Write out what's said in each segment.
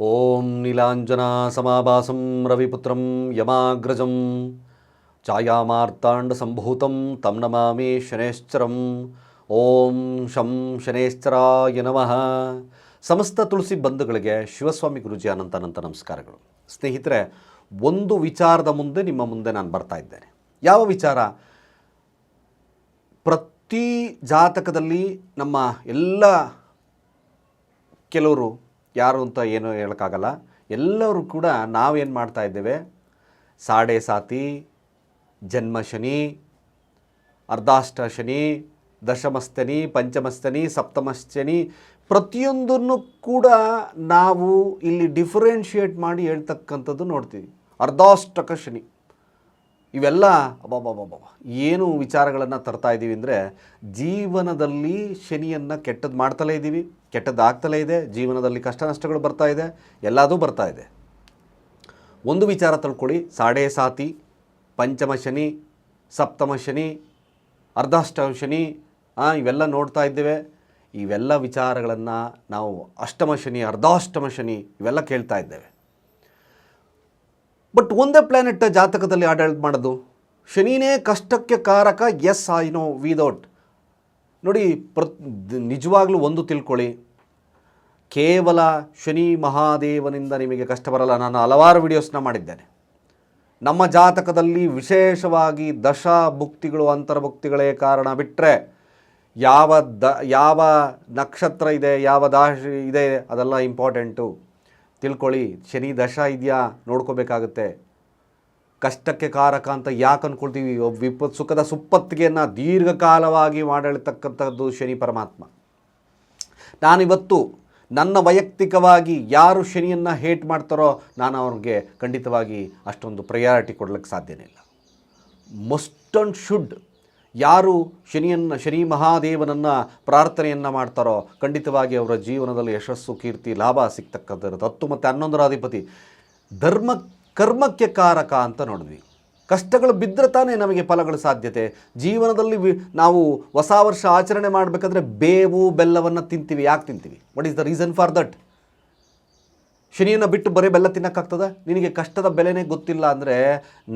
ಓಂ ನೀಲಾಂಜನಾ ಸಮಾಭಾಸಂ ರವಿಪುತ್ರಂ ಯಮಾಗ್ರಜಂ ಛಾಯಾಮಾರ್ತಾಂಡ ಸಂಭೂತಂ ತಂ ನಮಾಮಿ ಶನೇಶ್ಚರಂ ಓಂ ಶಂ ಶನೇಶ್ಚರಾಯ ನಮಃ ಸಮಸ್ತ ತುಳಸಿ ಬಂಧುಗಳಿಗೆ ಶಿವಸ್ವಾಮಿ ಗುರುಜಿ ಅನಂತ ಅನಂತ ನಮಸ್ಕಾರಗಳು. ಸ್ನೇಹಿತರೆ, ಒಂದು ವಿಚಾರದ ಮುಂದೆ ನಿಮ್ಮ ಮುಂದೆ ನಾನು ಬರ್ತಾ ಇದ್ದೇನೆ. ಯಾವ ವಿಚಾರ? ಪ್ರತಿ ಜಾತಕದಲ್ಲಿ ನಮ್ಮ ಎಲ್ಲ ಕೆಲವರು ಯಾರು ಅಂತ ಏನು ಹೇಳೋಕ್ಕಾಗಲ್ಲ. ಎಲ್ಲರೂ ಕೂಡ ನಾವೇನು ಮಾಡ್ತಾ ಇದ್ದೇವೆ? ಸಾಡೆ ಸಾತಿ, ಜನ್ಮ ಶನಿ, ಅರ್ಧಾಷ್ಟ ಶನಿ ದಶಮಸ್ತನಿ ಪಂಚಮಸ್ತನಿ ಸಪ್ತಮಸ್ತನಿ ಪ್ರತಿಯೊಂದನ್ನು ಕೂಡ ನಾವು ಇಲ್ಲಿ ಡಿಫರೆನ್ಷಿಯೇಟ್ ಮಾಡಿ ಹೇಳ್ತಕ್ಕಂಥದ್ದು ನೋಡ್ತೀವಿ. ಅರ್ಧಾಷ್ಟಕ ಶನಿ. ಇವೆಲ್ಲ ಅಬ್ಬಬ್ಬಬ್ಬಬ್ಬ. ಏನು ವಿಚಾರಗಳನ್ನು ತರ್ತಾ ಇದ್ದೀವಿ ಅಂದರೆ ಜೀವನದಲ್ಲಿ ಶನಿಯನ್ನು ಕೆಟ್ಟದ್ದು ಮಾಡ್ತಲೇ ಇದ್ದೀವಿ ಕೆಟ್ಟದ್ದು ಆಗ್ತಲೇ ಇದೆ, ಜೀವನದಲ್ಲಿ ಕಷ್ಟ ನಷ್ಟಗಳು ಬರ್ತಾ ಇದೆ, ಎಲ್ಲದೂ ಬರ್ತಾ ಇದೆ. ಒಂದು ವಿಚಾರ ತಿಳ್ಕೊಳ್ಳಿ, ಸಾಡೆ ಸಾತಿ, ಪಂಚಮ ಶನಿ, ಸಪ್ತಮ ಶನಿ, ಅರ್ಧಾಷ್ಟಮ ಶನಿ ಇವೆಲ್ಲ ನೋಡ್ತಾ ಇದ್ದೇವೆ. ಇವೆಲ್ಲ ವಿಚಾರಗಳನ್ನು ನಾವು ಅಷ್ಟಮ ಶನಿ, ಅರ್ಧಾಷ್ಟಮ ಶನಿ, ಇವೆಲ್ಲ ಕೇಳ್ತಾ ಇದ್ದೇವೆ. ಬಟ್ ಒಂದೇ ಪ್ಲ್ಯಾನೆಟ್ ಜಾತಕದಲ್ಲಿ ಆಡಳಿತ ಮಾಡೋದು? ಶನಿನೇ ಕಷ್ಟಕ್ಕೆ ಕಾರಕ ಎಸ್ ಐ ನೋ ವಿದೌಟ್ ನೋಡಿ, ಪ್ರ, ನಿಜವಾಗ್ಲೂ ಒಂದು ತಿಳ್ಕೊಳ್ಳಿ. ಕೇವಲ ಶನಿ ಮಹಾದೇವನಿಂದ ನಿಮಗೆ ಕಷ್ಟ ಬರಲ್ಲ. ನಾನು ಹಲವಾರು ವಿಡಿಯೋಸ್ನ ಮಾಡಿದ್ದೇನೆ. ನಮ್ಮ ಜಾತಕದಲ್ಲಿ ವಿಶೇಷವಾಗಿ ದಶ ಭುಕ್ತಿಗಳು ಅಂತರ್ಭುಕ್ತಿಗಳೇ ಕಾರಣ ಬಿಟ್ಟರೆ ಯಾವ ದ, ಯಾವ ನಕ್ಷತ್ರ ಇದೆ, ಯಾವ ದಾಶ ಇದೆ, ಅದೆಲ್ಲ ಇಂಪಾರ್ಟೆಂಟು ತಿಳ್ಕೊಳ್ಳಿ, ಶನಿ ದಶ ಇದೆಯಾ ನೋಡ್ಕೋಬೇಕಾಗುತ್ತೆ. ಕಷ್ಟಕ್ಕೆ ಕಾರಕ ಅಂತ ಯಾಕೆ ಅಂದ್ಕೊಳ್ತೀವಿ ವಿಪತ್ ಸುಖದ ಸುಪ್ಪತ್ತಿಗೆಯನ್ನು ದೀರ್ಘಕಾಲವಾಗಿ ಮಾಡತಕ್ಕಂಥದ್ದು ಶನಿ ಪರಮಾತ್ಮ. ನಾನಿವತ್ತು ನನ್ನ ವೈಯಕ್ತಿಕವಾಗಿ ಯಾರು ಶನಿಯನ್ನು ಹೇಟ್ ಮಾಡ್ತಾರೋ ನಾನು ಅವ್ರಿಗೆ ಖಂಡಿತವಾಗಿ ಅಷ್ಟೊಂದು ಪ್ರಯಾರಿಟಿ ಕೊಡಲಿಕ್ಕೆ ಸಾಧ್ಯನೇ ಇಲ್ಲ. ಮಸ್ಟ್ ಅಂಡ್ ಶುಡ್ ಯಾರು ಶನಿಯನ್ನು, ಶನಿ ಮಹಾದೇವನನ್ನು ಪ್ರಾರ್ಥನೆಯನ್ನು ಮಾಡ್ತಾರೋ ಖಂಡಿತವಾಗಿ ಅವರ ಜೀವನದಲ್ಲಿ ಯಶಸ್ಸು, ಕೀರ್ತಿ, ಲಾಭ ಸಿಗ್ತಕ್ಕಂಥದ್ದು. ಹತ್ತು ಮತ್ತು ಹನ್ನೊಂದರ ಅಧಿಪತಿ. ಧರ್ಮ, ಕರ್ಮಕ್ಕೆ ಕಾರಕ ಅಂತ ನೋಡಿದ್ವಿ. ಕಷ್ಟಗಳು ಬಿದ್ದರೆ ತಾನೇ ನಮಗೆ ಫಲಗಳ ಸಾಧ್ಯತೆ. ಜೀವನದಲ್ಲಿ ನಾವು ಹೊಸ ವರ್ಷ ಆಚರಣೆ ಮಾಡಬೇಕಾದ್ರೆ ಬೇವು, ಬೆಲ್ಲವನ್ನು ತಿಂತೀವಿ. ಯಾಕೆ ತಿಂತೀವಿ? What is the reason for that ಶನಿಯನ್ನು ಬಿಟ್ಟು ಬರೀ ಬೆಲ್ಲ ತಿನ್ನಕ್ಕಾಗ್ತದೆ? ನಿನಗೆ ಕಷ್ಟದ ಬೆಲೆನೇ ಗೊತ್ತಿಲ್ಲ ಅಂದರೆ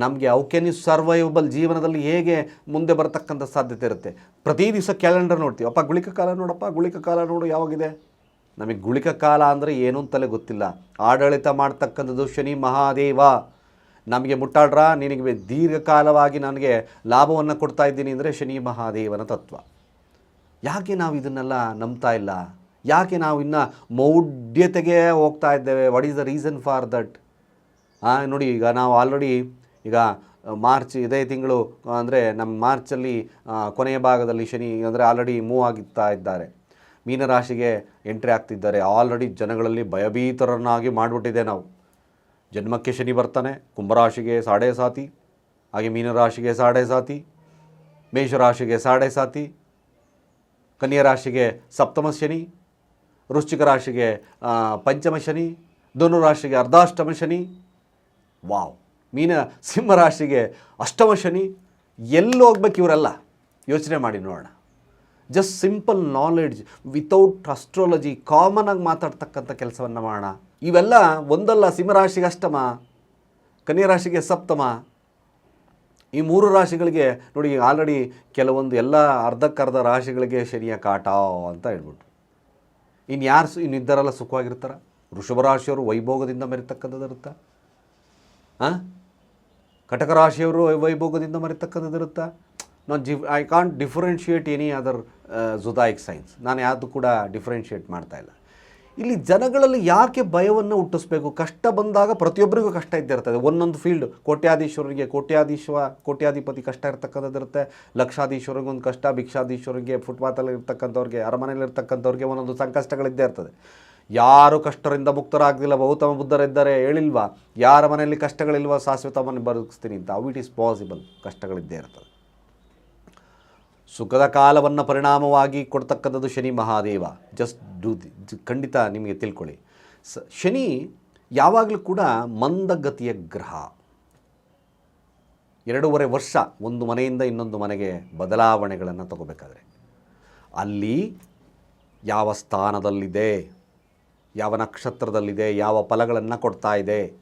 ನಮಗೆ ಕ್ಯಾನ್ ಯು ಸರ್ವೈವಬಲ್ ಜೀವನದಲ್ಲಿ ಹೇಗೆ ಮುಂದೆ ಬರತಕ್ಕಂಥ ಸಾಧ್ಯತೆ ಇರುತ್ತೆ. ಪ್ರತಿ ದಿವಸ ಕ್ಯಾಲೆಂಡರ್ ನೋಡ್ತೀವಿ. ಅಪ್ಪ, ಗುಳಿಕ ಕಾಲ ನೋಡಪ್ಪ, ಗುಳಿಕ ಕಾಲ ನೋಡು ಯಾವಾಗಿದೆ? ನಮಗೆ ಗುಳಿಕ ಕಾಲ ಅಂದರೆ ಏನು ಅಂತಲೇ ಗೊತ್ತಿಲ್ಲ. ಆಡಳಿತ ಮಾಡ್ತಕ್ಕಂಥದ್ದು ಶನಿ ಮಹಾದೇವ. ನಮಗೆ ಮುಟ್ಟಾಡ್ರ, ನಿನಗೆ ದೀರ್ಘಕಾಲವಾಗಿ ನನಗೆ ಲಾಭವನ್ನು ಕೊಡ್ತಾ ಇದ್ದೀನಿ ಅಂದರೆ ಶನಿ ಮಹಾದೇವನ ತತ್ವ. ಯಾಕೆ ನಾವು ಇದನ್ನೆಲ್ಲ ನಂಬ್ತಾ ಇಲ್ಲ? ಯಾಕೆ ನಾವು ಇನ್ನು ಮೌಢ್ಯತೆಗೆ ಹೋಗ್ತಾ ಇದ್ದೇವೆ? What is the reason for that ನೋಡಿ, ಈಗ ನಾವು ಆಲ್ರೆಡಿ ಈಗ ಮಾರ್ಚ್ ಇದೇ ತಿಂಗಳು, ಅಂದರೆ ನಮ್ಮ ಮಾರ್ಚಲ್ಲಿ ಕೊನೆಯ ಭಾಗದಲ್ಲಿ ಶನಿ ಅಂದರೆ ಆಲ್ರೆಡಿ ಮೂವ್ ಆಗುತ್ತಾ ಇದ್ದಾರೆ. ಮೀನರಾಶಿಗೆ ಎಂಟ್ರಿ ಆಗ್ತಿದ್ದಾರೆ. ಆಲ್ರೆಡಿ ಜನಗಳಲ್ಲಿ ಭಯಭೀತರನ್ನಾಗಿ ಮಾಡಿಬಿಟ್ಟಿದೆ ನಾವು. ಜನ್ಮಕ್ಕೆ ಶನಿ ಬರ್ತಾನೆ, ಕುಂಭರಾಶಿಗೆ ಸಾಡೆ ಸಾತಿ, ಹಾಗೆ ಮೀನರಾಶಿಗೆ ಸಾಡೆ ಸಾತಿ, ಮೇಷರಾಶಿಗೆ ಸಾಡೆ ಸಾತಿ, ಕನ್ಯಾ ರಾಶಿಗೆ ಸಪ್ತಮ ಶನಿ ವೃಶ್ಚಿಕ ರಾಶಿಗೆ ಪಂಚಮ ಶನಿ, ಧನು ರಾಶಿಗೆ ಅರ್ಧಾಷ್ಟಮ ಶನಿ, ವಾವ್. ಮೀನ ಸಿಂಹ ರಾಶಿಗೆ ಅಷ್ಟಮ ಶನಿ ಎಲ್ಲಿ ಹೋಗ್ಬೇಕು ಇವರೆಲ್ಲ. ಯೋಚನೆ ಮಾಡಿ ನೋಡೋಣ. Just simple knowledge without astrology common ಆಗಿ ಮಾತಾಡ್ತಕ್ಕಂಥ ಕೆಲಸವನ್ನು ಮಾಡೋಣ. ಇವೆಲ್ಲ ಒಂದಲ್ಲ ಸಿಂಹರಾಶಿಗೆ ಅಷ್ಟಮ, ಕನ್ಯಾ ರಾಶಿಗೆ ಸಪ್ತಮ. ಈ ಮೂರು ರಾಶಿಗಳಿಗೆ ನೋಡಿ ಆಲ್ರೆಡಿ ಕೆಲವೊಂದು ಎಲ್ಲ ಅರ್ಧಕ್ಕರ್ಧ ರಾಶಿಗಳಿಗೆ ಶನಿಯ ಕಾಟ ಅಂತ ಹೇಳ್ಬಿಟ್ಟು ಇನ್ನು ಯಾರು ಸು ಇನ್ನು ಇದ್ದಾರಲ್ಲ ಸುಖವಾಗಿರ್ತಾರ? ವೃಷಭ ರಾಶಿಯವರು ವೈಭೋಗದಿಂದ ಮೆರಿತಕ್ಕಂಥದ್ದು ಇರುತ್ತಾ ಹಾಂ ಕಟಕ ರಾಶಿಯವರು ವೈಭೋಗದಿಂದ ಮರಿತಕ್ಕಂಥದ್ದು ಇರುತ್ತಾ ನಾನು G I can't differentiate any other Judaic science ನಾನು ಯಾವುದು ಕೂಡ ಡಿಫ್ರೆನ್ಷಿಯೇಟ್ ಮಾಡ್ತಾ ಇಲ್ಲ ಜನಗಳಲ್ಲಿ ಯಾಕೆ ಭಯವನ್ನು ಹುಟ್ಟಿಸ್ಬೇಕು? ಕಷ್ಟ ಬಂದಾಗ ಪ್ರತಿಯೊಬ್ಬರಿಗೂ ಕಷ್ಟ ಇದ್ದೇ ಇರ್ತದೆ. ಒಂದೊಂದು ಫೀಲ್ಡ್ ಕೋಟ್ಯಾಧೀಶ್ವರಿಗೆ ಕೋಟ್ಯಾಧೀಶ್ವ, ಕೋಟ್ಯಾಧಿಪತಿ ಕಷ್ಟ ಇರ್ತಕ್ಕಂಥದ್ದು ಇರುತ್ತೆ. ಲಕ್ಷಾಧೀಶ್ವರಿಗೆ ಒಂದು ಕಷ್ಟ ಭಿಕ್ಷಾಧೀಶ್ವರಿಗೆ ಫುಟ್ಪಾತಲ್ಲಿ ಇರ್ತಕ್ಕಂಥವ್ರಿಗೆ, ಅರಮನೆಯಲ್ಲಿ ಇರ್ತಕ್ಕಂಥವ್ರಿಗೆ ಒಂದೊಂದು ಸಂಕಷ್ಟಗಳಿದ್ದೇ ಇರ್ತದೆ. ಯಾರು ಕಷ್ಟರಿಂದ ಮುಕ್ತರಾಗಲಿಲ್ಲ ಗೌತಮ ಬುದ್ಧರಿದ್ದಾರೆ, ಹೇಳಿಲ್ವಾ? ಯಾರ ಮನೆಯಲ್ಲಿ ಕಷ್ಟಗಳಿಲ್ವ? ಶಾಶ್ವತವನ್ನು ಬದುಕಿಸ್ತೀನಿ ಅಂತ. ಇಟ್ ಈಸ್ ಪಾಸಿಬಲ್ ಕಷ್ಟಗಳಿದ್ದೇ ಇರ್ತದೆ. ಸುಖದ ಕಾಲವನ್ನು ಪರಿಣಾಮವಾಗಿ ಕೊಡ್ತಕ್ಕಂಥದ್ದು ಶನಿ ಮಹಾದೇವ. ಜಸ್ಟ್ ಡೂ ಖಂಡಿತ ನಿಮಗೆ ತಿಳ್ಕೊಳ್ಳಿ. ಸ, ಶನಿ ಯಾವಾಗಲೂ ಕೂಡ ಮಂದಗತಿಯ ಗ್ರಹ. ಎರಡೂವರೆ ವರ್ಷ ಒಂದು ಮನೆಯಿಂದ ಇನ್ನೊಂದು ಮನೆಗೆ ಬದಲಾವಣೆಗಳನ್ನು ತಗೋಬೇಕಾದ್ರೆ. ಅಲ್ಲಿ ಯಾವ ಸ್ಥಾನದಲ್ಲಿದೆ, ಯಾವ ನಕ್ಷತ್ರದಲ್ಲಿದೆ, ಯಾವ ಫಲಗಳನ್ನು ಕೊಡ್ತಾ ಇದೆ,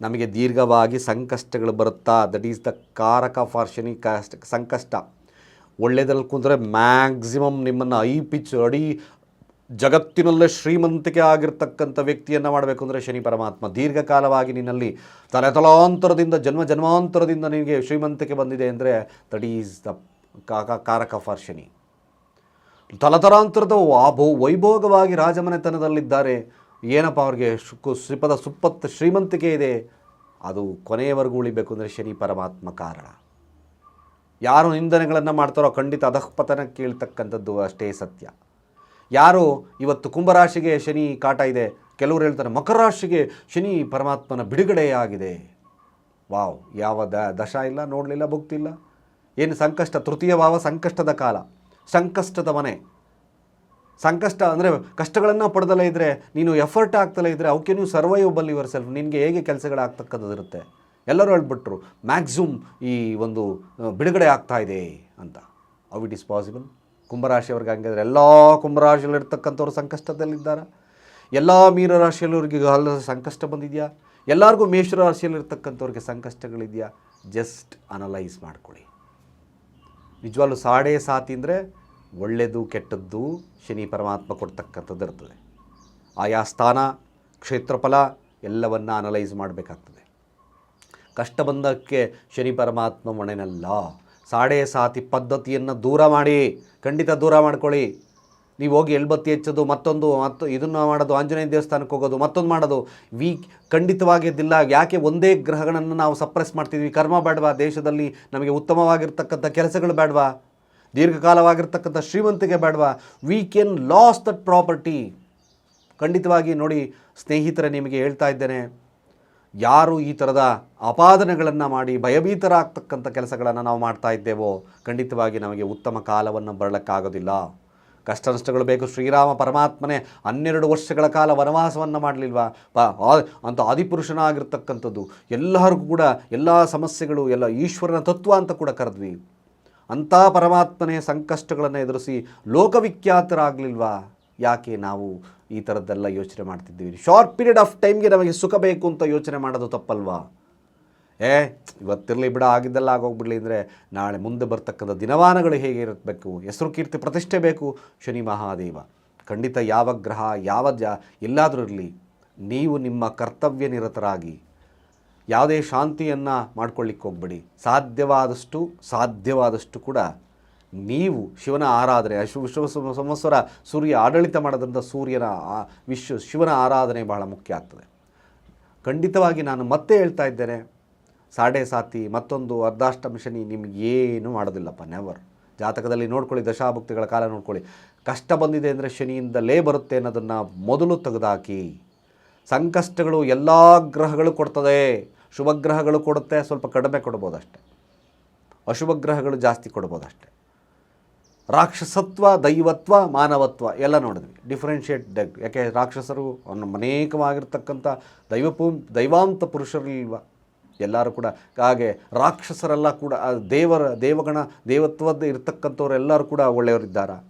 ನಮಗೆ ದೀರ್ಘವಾಗಿ ಸಂಕಷ್ಟಗಳು ಬರುತ್ತಾ ದಟ್ ಈಸ್ ದ ಕಾರಕ ಫಾರ್ ಶನಿ, ಕಷ್ಟ, ಸಂಕಷ್ಟ. ಒಳ್ಳೆಯದ್ರಲ್ಲಿ ಕುಂದರೆ ಮ್ಯಾಕ್ಸಿಮಮ್ ನಿಮ್ಮನ್ನು ಐ ಪಿಚ್ ಅಡಿ ಜಗತ್ತಿನಲ್ಲೇ ಶ್ರೀಮಂತಿಕೆ ಆಗಿರ್ತಕ್ಕಂಥ ವ್ಯಕ್ತಿಯನ್ನು ಮಾಡಬೇಕು ಅಂದರೆ ಶನಿ ಪರಮಾತ್ಮ. ದೀರ್ಘಕಾಲವಾಗಿ ನಿನ್ನಲ್ಲಿ ತಲೆತಲಾಂತರದಿಂದ ಜನ್ಮ ಜನ್ಮಾಂತರದಿಂದ ನಿನಗೆ ಶ್ರೀಮಂತಿಕೆ ಬಂದಿದೆ ಅಂದರೆ ದಟ್ ಈಸ್ ದ ಕಾರಕ ಫಾರ್ ಶನಿ. ತಲತಲಾಂತರದ ವಾಭೋ ವೈಭೋಗವಾಗಿ ರಾಜಮನೆತನದಲ್ಲಿದ್ದಾರೆ. ಏನಪ್ಪ ಅವ್ರಿಗೆ ಶ್ರೀಪದ ಸುಪ್ಪತ್ತು ಶ್ರೀಮಂತಿಕೆ ಇದೆ. ಅದು ಕೊನೆಯವರೆಗೂ ಉಳಿಬೇಕು ಅಂದರೆ ಶನಿ ಪರಮಾತ್ಮ ಕಾರಣ. ಯಾರು ನಿಂದನೆಗಳನ್ನು ಮಾಡ್ತಾರೋ ಖಂಡಿತ ಅಧಃಪತನ ಕೇಳ್ತಕ್ಕಂಥದ್ದು ಅಷ್ಟೇ ಸತ್ಯ. ಯಾರು ಇವತ್ತು ಕುಂಭರಾಶಿಗೆ ಶನಿ ಕಾಟ ಇದೆ, ಕೆಲವರು ಹೇಳ್ತಾರೆ ಮಕರ ರಾಶಿಗೆ ಶನಿ ಪರಮಾತ್ಮನ ಬಿಡುಗಡೆಯಾಗಿದೆ ವಾವ್, ಯಾವ ದ ದಶ ಇಲ್ಲ, ನೋಡಲಿಲ್ಲ, ಭುಕ್ತಿಲ್ಲ. ಏನು ಸಂಕಷ್ಟ, ತೃತೀಯ ಭಾವ ಸಂಕಷ್ಟದ ಕಾಲ, ಸಂಕಷ್ಟದ ಮನೆ. ಸಂಕಷ್ಟ ಅಂದರೆ ಕಷ್ಟಗಳನ್ನು ಪಡೆದಲೇ ಇದ್ದರೆ ನೀನು ಎಫರ್ಟ್ ಆಗ್ತಲೇ ಇದ್ದರೆ ಅವಕ್ಕೆ ನೀವು ಸರ್ವೈವಬಲ್ ಯುವರ್ ಸೆಲ್ಫ್ ನಿನಗೆ ಹೇಗೆ ಕೆಲಸಗಳಾಗ್ತಕ್ಕಂಥದ್ದು ಇರುತ್ತೆ ಎಲ್ಲರೂ ಹೇಳ್ಬಿಟ್ರು ಮ್ಯಾಕ್ಸಿಮಮ್ ಈ ಒಂದು ಬಿಡುಗಡೆ ಆಗ್ತಾ ಇದೆ ಅಂತ. ಅವ್ ಇಟ್ ಇಸ್ ಪಾಸಿಬಲ್ ಕುಂಭರಾಶಿಯವ್ರಿಗೆ ಹಂಗಿದ್ರೆ ಎಲ್ಲ ಕುಂಭರಾಶಿಯಲ್ಲಿ ಇರ್ತಕ್ಕಂಥವ್ರು ಸಂಕಷ್ಟದಲ್ಲಿದ್ದಾರೆ. ಎಲ್ಲ ಮೀನರಾಶಿಯಲ್ಲವ್ರಿಗೆ ಅಲ್ಲ ಸಂಕಷ್ಟ ಬಂದಿದೆಯಾ? ಎಲ್ಲರಿಗೂ ಮೇಷರಾಶಿಯಲ್ಲಿರ್ತಕ್ಕಂಥವ್ರಿಗೆ ಸಂಕಷ್ಟಗಳಿದೆಯಾ? ಜಸ್ಟ್ ಅನಲೈಸ್ ಮಾಡ್ಕೊಳ್ಳಿ. ನಿಜವಾಗ್ಲೂ ಸಾಡೆ ಸಾತಿ ಅಂದರೆ ಒಳ್ಳೆಯದು ಕೆಟ್ಟದ್ದು ಶನಿ ಪರಮಾತ್ಮ ಕೊಡ್ತಕ್ಕಂಥದ್ದು ಇರ್ತದೆ ಆಯಾ ಸ್ಥಾನ, ಕ್ಷೇತ್ರಫಲ ಎಲ್ಲವನ್ನು ಅನಲೈಸ್ ಮಾಡಬೇಕಾಗ್ತದೆ. ಕಷ್ಟ ಬಂದಕ್ಕೆ ಶನಿ ಪರಮಾತ್ಮ ಮಣೆನಲ್ಲ. ಸಾಡೆ ಸಾತಿ ಪದ್ಧತಿಯನ್ನು ದೂರ ಮಾಡಿ, ಖಂಡಿತ ದೂರ ಮಾಡ್ಕೊಳ್ಳಿ. ನೀವು ಹೋಗಿ ಎಳ್ಬತ್ತಿ ಹೆಚ್ಚೋದು, ಮತ್ತೊಂದು, ಮತ್ತು ಇದನ್ನು ಮಾಡೋದು, ಆಂಜನೇಯ ದೇವಸ್ಥಾನಕ್ಕೆ ಹೋಗೋದು, ಮತ್ತೊಂದು ಮಾಡೋದು ವೀಕ್ ಖಂಡಿತವಾಗಿದ್ದಿಲ್ಲ ಯಾಕೆ ಒಂದೇ ಗ್ರಹಗಳನ್ನು ನಾವು ಸಪ್ರೆಸ್ ಮಾಡ್ತಿದ್ವಿ? ಕರ್ಮ ಬೇಡವಾ ದೇಶದಲ್ಲಿ ನಮಗೆ ಉತ್ತಮವಾಗಿರ್ತಕ್ಕಂಥ ಕೆಲಸಗಳು ಬೇಡವಾ ದೀರ್ಘಕಾಲವಾಗಿರ್ತಕ್ಕಂಥ ಶ್ರೀಮಂತಿಗೆ ಬೇಡವಾ we can lose that property ಖಂಡಿತವಾಗಿ ನೋಡಿ ಸ್ನೇಹಿತರೆ, ನಿಮಗೆ ಹೇಳ್ತಾ ಇದ್ದೇನೆ. ಯಾರು ಈ ಥರದ ಅಪಾದನೆಗಳನ್ನು ಮಾಡಿ ಭಯಭೀತರಾಗ್ತಕ್ಕಂಥ ಕೆಲಸಗಳನ್ನು ನಾವು ಮಾಡ್ತಾ ಇದ್ದೇವೋ, ಖಂಡಿತವಾಗಿ ನಮಗೆ ಉತ್ತಮ ಕಾಲವನ್ನು ಬರಲಿಕ್ಕಾಗೋದಿಲ್ಲ. ಕಷ್ಟ ನಷ್ಟಗಳು ಬೇಕು. ಶ್ರೀರಾಮ ಪರಮಾತ್ಮನೇ ಹನ್ನೆರಡು ವರ್ಷಗಳ ಕಾಲ ವನವಾಸವನ್ನು ಮಾಡಲಿಲ್ವಾ? ಪ ಅಂತ ಆದಿಪುರುಷನಾಗಿರ್ತಕ್ಕಂಥದ್ದು. ಎಲ್ಲರಿಗೂ ಕೂಡ ಎಲ್ಲ ಸಮಸ್ಯೆಗಳು, ಎಲ್ಲ ಈಶ್ವರನ ತತ್ವ ಅಂತ ಕೂಡ ಕರೆದ್ವಿ. ಅಂಥ ಪರಮಾತ್ಮನೇ ಸಂಕಷ್ಟಗಳನ್ನು ಎದುರಿಸಿ ಲೋಕವಿಖ್ಯಾತರಾಗಲಿಲ್ವಾ? ಯಾಕೆ ನಾವು ಈ ಥರದ್ದೆಲ್ಲ ಯೋಚನೆ ಮಾಡ್ತಿದ್ದೀವಿ? ಶಾರ್ಟ್ ಪೀರಿಯಡ್ ಆಫ್ ಟೈಮ್ಗೆ ನಮಗೆ ಸುಖ ಬೇಕು ಅಂತ ಯೋಚನೆ ಮಾಡೋದು ತಪ್ಪಲ್ವಾ? ಏ ಇವತ್ತಿರಲಿ ಬಿಡ, ಆಗಿದ್ದೆಲ್ಲ ಆಗೋಗ್ಬಿಡ್ಲಿ ಅಂದರೆ ನಾಳೆ ಮುಂದೆ ಬರ್ತಕ್ಕಂಥ ದಿನವಾನಗಳು ಹೇಗೆ ಇರಬೇಕು? ಹೆಸರು ಕೀರ್ತಿ ಪ್ರತಿಷ್ಠೆ ಬೇಕು, ಶನಿ ಮಹಾದೇವ. ಖಂಡಿತ ಯಾವ ಗ್ರಹ, ಯಾವ ಜ, ಎಲ್ಲಾದರೂ ಇರಲಿ, ನೀವು ನಿಮ್ಮ ಕರ್ತವ್ಯ ನಿರತರಾಗಿ ಯಾವುದೇ ಶಾಂತಿಯನ್ನು ಮಾಡ್ಕೊಳ್ಳಿಕ್ಕೆ ಹೋಗ್ಬೇಡಿ ಸಾಧ್ಯವಾದಷ್ಟು ಸಾಧ್ಯವಾದಷ್ಟು ಕೂಡ ನೀವು ಶಿವನ ಆರಾಧನೆ ವಿಶ್ವ ಸಂವತ್ಸರ ಸೂರ್ಯ ಆಡಳಿತ ಮಾಡೋದ್ರಿಂದ ಸೂರ್ಯನ ವಿಶ್ವ ಶಿವನ ಆರಾಧನೆ ಬಹಳ ಮುಖ್ಯ ಆಗ್ತದೆ. ಖಂಡಿತವಾಗಿ ನಾನು ಮತ್ತೆ ಹೇಳ್ತಾ ಇದ್ದೇನೆ, ಸಾಡೆ ಸಾತಿ ಮತ್ತೊಂದು ಅರ್ಧಾಷ್ಟಮ ಶನಿ ನಿಮಗೇನು ಮಾಡೋದಿಲ್ಲಪ್ಪ ನೆವರ್ ಜಾತಕದಲ್ಲಿ ನೋಡ್ಕೊಳ್ಳಿ, ದಶಾಭುಕ್ತಿಗಳ ಕಾಲ ನೋಡ್ಕೊಳ್ಳಿ. ಕಷ್ಟ ಬಂದಿದೆ ಅಂದರೆ ಶನಿಯಿಂದಲೇ ಬರುತ್ತೆ ಅನ್ನೋದನ್ನು ಮೊದಲು ತೆಗೆದಾಕಿ. ಸಂಕಷ್ಟಗಳು ಎಲ್ಲ ಗ್ರಹಗಳು ಕೊಡ್ತದೆ. ಶುಭ ಗ್ರಹಗಳು ಕೊಡುತ್ತೆ, ಸ್ವಲ್ಪ ಕಡಿಮೆ ಕೊಡ್ಬೋದಷ್ಟೆ. ಅಶುಭ ಗ್ರಹಗಳು ಜಾಸ್ತಿ ಕೊಡ್ಬೋದಷ್ಟೆ. ರಾಕ್ಷಸತ್ವ, ದೈವತ್ವ, ಮಾನವತ್ವ ಎಲ್ಲ ನೋಡಿದ್ವಿ. ಡಿಫ್ರೆನ್ಷಿಯೇಟ್ ಡೆಗ್ ಯಾಕೆ ರಾಕ್ಷಸರು ಅವನು ಅನೇಕವಾಗಿರ್ತಕ್ಕಂಥ ದೈವಪೂ ದೈವಾಂತ ಪುರುಷರಲ್ವ? ಎಲ್ಲರೂ ಕೂಡ. ಹಾಗೆ ರಾಕ್ಷಸರೆಲ್ಲ ಕೂಡ ದೇವರ, ದೇವಗಣ, ದೇವತ್ವದ ಇರ್ತಕ್ಕಂಥವ್ರು ಎಲ್ಲರೂ ಕೂಡ ಒಳ್ಳೆಯವರಿದ್ದಾರಾ?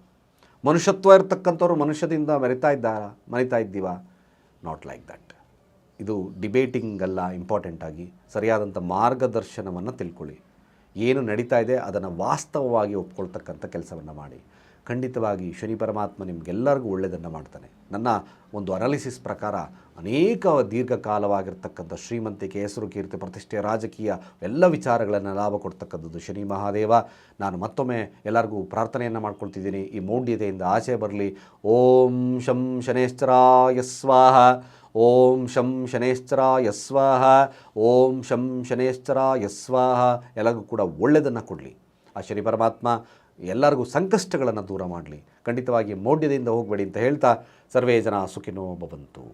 ಮನುಷ್ಯತ್ವ ಇರ್ತಕ್ಕಂಥವ್ರು ಮನುಷ್ಯದಿಂದ ಮೆರಿತಾ ಇದ್ದಾರ? ಮರಿತಾ ಇದ್ದೀವಾ? ನಾಟ್ ಲೈಕ್ ದಟ್ ಇದು ಡಿಬೇಟಿಂಗ್ ಅಲ್ಲ ಇಂಪಾರ್ಟೆಂಟ್ ಆಗಿ ಸರಿಯಾದಂಥ ಮಾರ್ಗದರ್ಶನವನ್ನು ತಿಳ್ಕೊಳ್ಳಿ. ಏನು ನಡೀತಾ ಇದೆ ಅದನ್ನು ವಾಸ್ತವವಾಗಿ ಒಪ್ಕೊಳ್ತಕ್ಕಂಥ ಕೆಲಸವನ್ನು ಮಾಡಿ. ಖಂಡಿತವಾಗಿ ಶನಿ ಪರಮಾತ್ಮ ನಿಮಗೆಲ್ಲರಿಗೂ ಒಳ್ಳೆಯದನ್ನು ಮಾಡ್ತಾನೆ. ನನ್ನ ಒಂದು ಅನಾಲಿಸಿಸ್ ಪ್ರಕಾರ ಅನೇಕ ದೀರ್ಘಕಾಲವಾಗಿರ್ತಕ್ಕಂಥ ಶ್ರೀಮಂತಿಕೆ ಹೆಸರು ಕೀರ್ತಿ ಪ್ರತಿಷ್ಠೆ ರಾಜಕೀಯ ಎಲ್ಲ ವಿಚಾರಗಳನ್ನು ಲಾಭ ಕೊಡ್ತಕ್ಕಂಥದ್ದು ಶನಿ ಮಹಾದೇವ. ನಾನು ಮತ್ತೊಮ್ಮೆ ಎಲ್ಲರಿಗೂ ಪ್ರಾರ್ಥನೆಯನ್ನು ಮಾಡ್ಕೊಳ್ತಿದ್ದೀನಿ. ಈ ಮೌಢ್ಯತೆಯಿಂದ ಆಚೆ ಬರಲಿ. ಓಂ ಶಂ ಶನೇಶ್ವರಾಯ ಸ್ವಾಹ. ಓಂ ಶಂ ಶನೇಶ್ಚರ ಯಸ್ವಾಹ ಓಂ ಶಂ ಶನೇಶ್ಚರ ಯಸ್ವಾಹ ಎಲ್ಲರಿಗೂ ಕೂಡ ಒಳ್ಳೆಯದನ್ನು ಕೊಡಲಿ. ಆ ಶನಿ ಪರಮಾತ್ಮ ಎಲ್ಲರಿಗೂ ಸಂಕಷ್ಟಗಳನ್ನು ದೂರ ಮಾಡಲಿ. ಖಂಡಿತವಾಗಿ ಮೌಢ್ಯದಿಂದ ಹೋಗಬೇಡಿ ಅಂತ ಹೇಳ್ತಾ ಸರ್ವೇ ಜನ ಸುಖಿನೋ ಭವಂತು